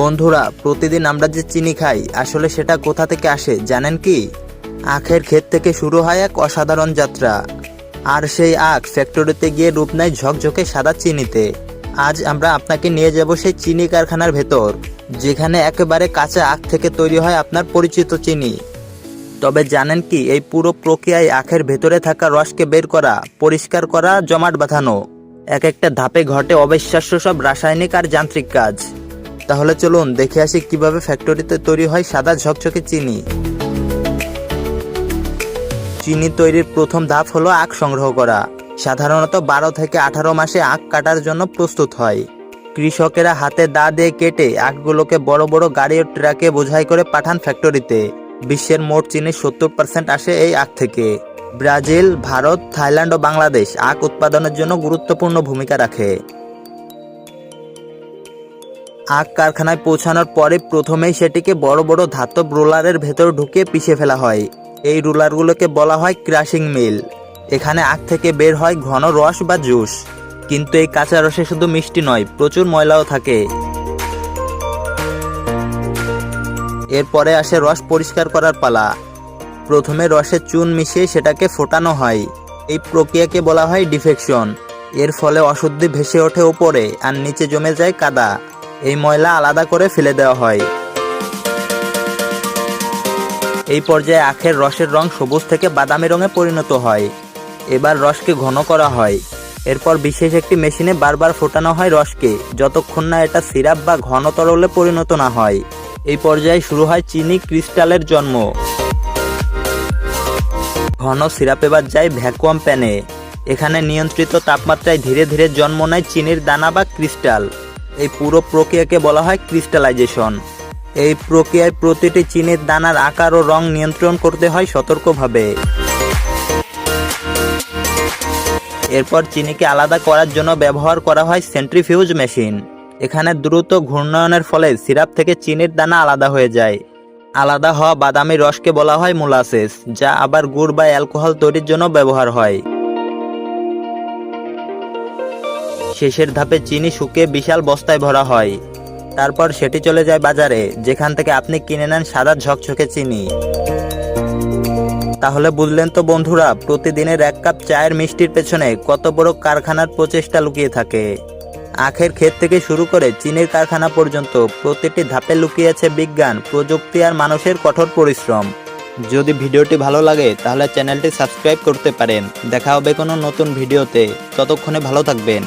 বন্ধুরা, প্রতিদিন আমরা যে চিনি খাই, আসলে সেটা কোথা থেকে আসে জানেন কি? আখের ক্ষেত থেকে শুরু হয় এক অসাধারণ যাত্রা। আর সেই আখ ফ্যাক্টরিতে গিয়ে রূপ নেয় ঝকঝকে সাদা চিনিতে। আজ আমরা আপনাকে নিয়ে যাব সেই চিনি কারখানার ভেতর, যেখানে একেবারে কাঁচা আখ থেকে তৈরি হয় আপনার পরিচিত চিনি। তবে জানেন কি, এই পুরো প্রক্রিয়ায় আখের ভেতরে থাকা রসকে বের করা, পরিষ্কার করা, জমাট বাঁধানো এক একটা ধাপে ঘটে অবিশ্বাস্য সব রাসায়নিক আর যান্ত্রিক কাজ। তাহলে চলুন দেখে আসি কীভাবে ফ্যাক্টরিতে তৈরি হয় সাদা ঝকঝকে চিনি। চিনি তৈরির প্রথম ধাপ হলো আখ সংগ্রহ করা। সাধারণত বারো থেকে আঠারো মাসে আখ কাটার জন্য প্রস্তুত হয়। কৃষকেরা হাতে দা দিয়ে কেটে আখগুলোকে বড় বড় গাড়ি ও ট্রাকে বোঝাই করে পাঠান ফ্যাক্টরিতে বিশ্বের মোট চিনির সত্তর পার্সেন্ট আসে এই আখ থেকে। ব্রাজিল, ভারত, থাইল্যান্ড ও বাংলাদেশ আখ উৎপাদনের জন্য গুরুত্বপূর্ণ ভূমিকা রাখে। আখ কারখানায় পৌঁছানোর পরে প্রথমেই সেটিকে বড় বড় ধাতব রোলারের ভেতর ঢুকিয়ে পিষে ফেলা হয়। এই রোলারগুলোকে বলা হয় ক্রাশিং মিল। এখানে আখ থেকে বের হয় ঘন রস বা জুস। কিন্তু এই কাঁচা রসে শুধু মিষ্টি নয়, প্রচুর ময়লাও থাকে। এরপরে আসে রস পরিষ্কার করার পালা। প্রথমে রসে চুন মিশিয়ে সেটাকে ফোটানো হয়। এই প্রক্রিয়াকে বলা হয় ডিফেকশন। এর ফলে অশুদ্ধি ভেসে ওঠে ওপরে আর নিচে জমে যায় কাদা। এই ময়লা আলাদা করে ফেলে দেওয়া হয়। এই পর্যায়ে আখের রসের রং সবুজ থেকে বাদামি রঙে পরিণত হয়। এবার রসকে ঘন করা হয়। এরপর বিশেষ একটি মেশিনে বারবার ফোটানো হয় রসকে, যতক্ষণ না এটা সিরাপ বা ঘন তরলে পরিণত না হয়। এই পর্যায়ে শুরু হয় চিনি ক্রিস্টালের জন্ম। ঘন সিরাপ এবার যায় ভ্যাকুয়াম প্যানে। এখানে নিয়ন্ত্রিত তাপমাত্রায় ধীরে ধীরে জন্ম নেয় চিনির দানা বা ক্রিস্টাল। এই পুরো প্রক্রিয়াকে বলা হয় ক্রিস্টালাইজেশন। এই প্রক্রিয়ায় প্রতিটি চিনির দানার আকার ও রং নিয়ন্ত্রণ করতে হয় সতর্কভাবে। এরপর চিনিকে আলাদা করার জন্য ব্যবহার করা হয় সেন্ট্রিফিউজ মেশিন। এখানে দ্রুত ঘূর্ণয়নের ফলে সিরাপ থেকে চিনির দানা আলাদা হয়ে যায়। আলাদা হওয়া বাদামি রসকে বলা হয় মোলাসেস, যা আবার গুড় বা অ্যালকোহল তৈরির জন্য ব্যবহার হয়। শেষের ধাপে চিনি শুকিয়ে বিশাল বস্তায় ভরা হয়। তারপর সেটি চলে যায় বাজারে, যেখান থেকে আপনি কিনে নেন সাদা ঝকঝকে চিনি। তাহলে বুঝলেন তো বন্ধুরা, প্রতিদিনের এক কাপ চায়ের মিষ্টির পেছনে কত বড় কারখানার প্রচেষ্টা লুকিয়ে থাকে। আখের ক্ষেত থেকে শুরু করে চিনির কারখানা পর্যন্ত প্রতিটি ধাপে লুকিয়ে আছে বিজ্ঞান, প্রযুক্তি আর মানুষের কঠোর পরিশ্রম। যদি ভিডিওটি ভালো লাগে, তাহলে চ্যানেলটি সাবস্ক্রাইব করতে পারেন। দেখা হবে কোনো নতুন ভিডিওতে। ততক্ষণে ভালো থাকবেন।